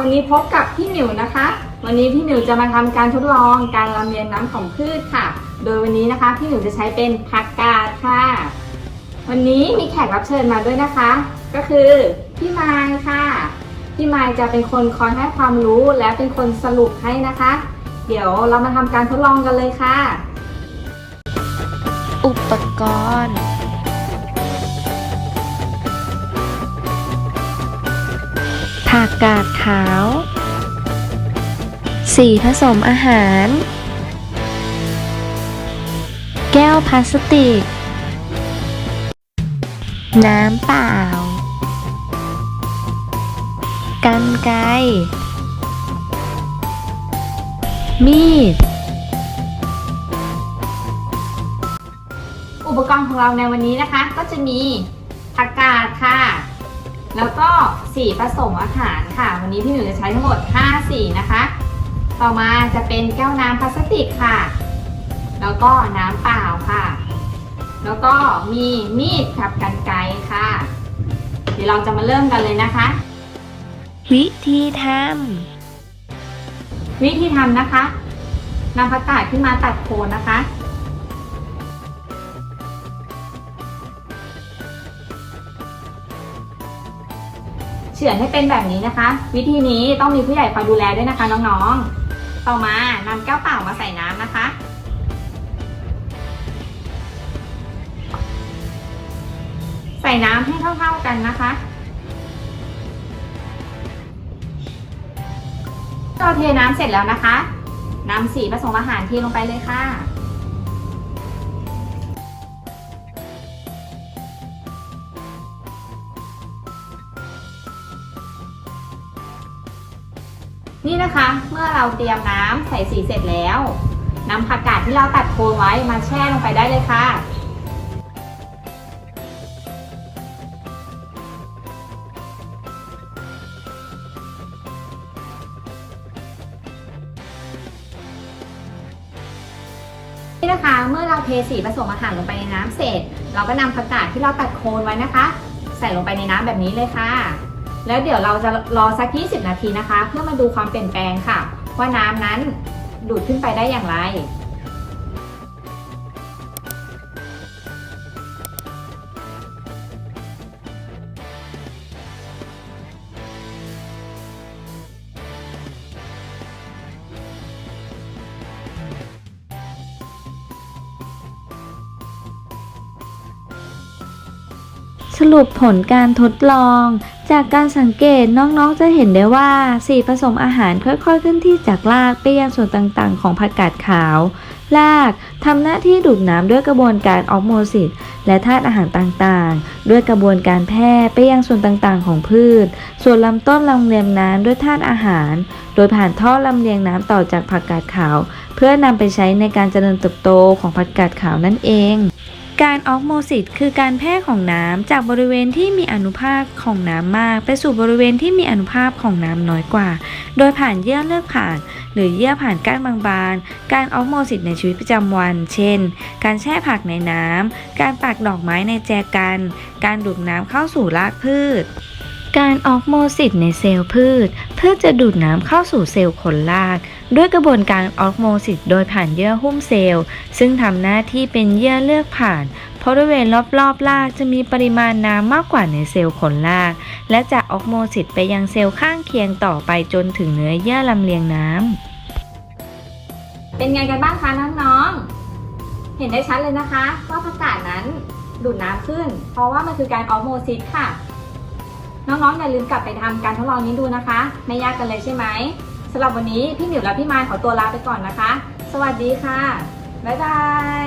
วันนี้พบกับพี่หมิวนะคะ วันนี้พี่หมิวจะมาทำการทดลองการลำเลียงน้ำของพืชค่ะ โดยวันนี้นะคะพี่หมิวจะใช้เป็นผักกาดค่ะ วันนี้มีแขกรับเชิญมาด้วยนะคะ ก็คือพี่ไมายค่ะ พี่ไมายจะเป็นคนคอยให้ความรู้และเป็นคนสรุปให้นะคะ เดี๋ยวเรามาทำการทดลองกันเลยค่ะ อุปกรณ์ ผักกาดขาว สีผสมอาหาร แก้วพลาสติก น้ำเปล่า กันไกมีด อุปกรณ์ของเราในวันนี้นะคะ ก็จะมีผักกาดค่ะ แล้วก็สีผสมอาหารค่ะ วันนี้พี่หนูจะใช้ทั้งหมด 5 สีนะคะ ต่อมาจะเป็นแก้วน้ำพลาสติกค่ะ แล้วก็น้ำเปล่าค่ะ แล้วก็มีมีดกับกันไกรค่ะ เดี๋ยวเราจะมาเริ่มกันเลยนะคะ วิธีทวิธีทำนะคะนำผักกาดขึ้นมาตัดโคนนะคะ เฉือนให้เป็นแบบนี้นะคะ วิธีนี้ต้องมีผู้ใหญ่คอยดูแลด้วยนะคะน้องๆ ต่อมานำแก้วเปล่ามาใส่น้ำนะคะ ใส่น้ำให้เท่าๆกันนะคะเราเทน้ำเสร็จแล้วนะคะนำสีผสมอาหารเทลงไปเลยค่ะ นี่นะคะ เมื่อเราเตรียมน้ำใส่สีเสร็จแล้วนำผักกาดที่เราตัดโคนไว้มาแช่ลงไปได้เลยค่ะ นี่นะคะเมื่อเราเทสีผสมอาหารลงไปในน้ำเสร็จ เราก็นำผักกาดที่เราตัดโคนไว้นะคะ ใส่ลงไปในน้ำแบบนี้เลยค่ะ แล้วเดี๋ยวเราจะรอสัก 20 นาทีนะคะ เพื่อมาดูความเปลี่ยนแปลงค่ะ ว่าน้ำนั้นดูดขึ้นไปได้อย่างไร สรุปผลการทดลอง จากการสังเกตน้องๆจะเห็นได้ว่าสีผสมอาหารค่อยๆขึ้นที่จากรากไปยังส่วนต่างๆ ของผักกาดขาวรากทำหน้าที่ดูดน้ำด้วยกระบวนการออกโมซิสและธาตุอาหารต่างๆ ด้วยกระบวนการแพร่ไปยังส่วนต่างๆ ของพืช ส่วนลำต้นลำเลียงน้ำด้วยธาตุอาหาร โดยผ่านท่อลำเลียงน้ำต่อจากผักกาดขาว เพื่อนำไปใช้ในการเจริญเติบโตของผักกาดขาวนั่นเอง การออกโมซิสคือการแพร่ของน้ำจากบริเวณที่มีอนุภาคของน้ำมาก ไปสู่บริเวณที่มีอนุภาคของน้ำน้อยกว่า โดยผ่านเยื่อเลือกผ่าน หรือเยื่อผ่านก้านบางๆ การออกโมซิสในชีวิตประจำวัน เช่น การแช่ผักในน้ำ การปักดอกไม้ในแจกัน การดูดน้ำเข้าสู่รากพืชการออกโมซิสในเซลล์พืชพืชจะดูดน้ำเข้าสู่เซลล์ขนราก ด้วยกระบวนการออกโมซิสโดยผ่านเยื่อหุ้มเซลล์ ซึ่งทำหน้าที่เป็นเยื่อเลือกผ่านเพราะบริเวณรอบๆรากจะมีปริมาณน้ำมากกว่าในเซลล์ขนราก และจะออกโมซิสไปยังเซลล์ข้างเคียงต่อไปจนถึงเนื้อเยื่อลำเลียงน้ำเป็นไงกันบ้างคะน้องๆ เห็นได้ชัดเลยนะคะว่าผักกาดนั้นดูดน้ำขึ้น เพราะว่ามันคือการออสโมซิสค่ะ น้องๆอย่าลืมกลับไปทำการทดลองนี้ดูนะคะ ไม่ยากกันเลยใช่ไหม สำหรับวันนี้พี่หมิวและพี่มายขอตัวลาไปก่อนนะคะ สวัสดีค่ะ บ๊ายบาย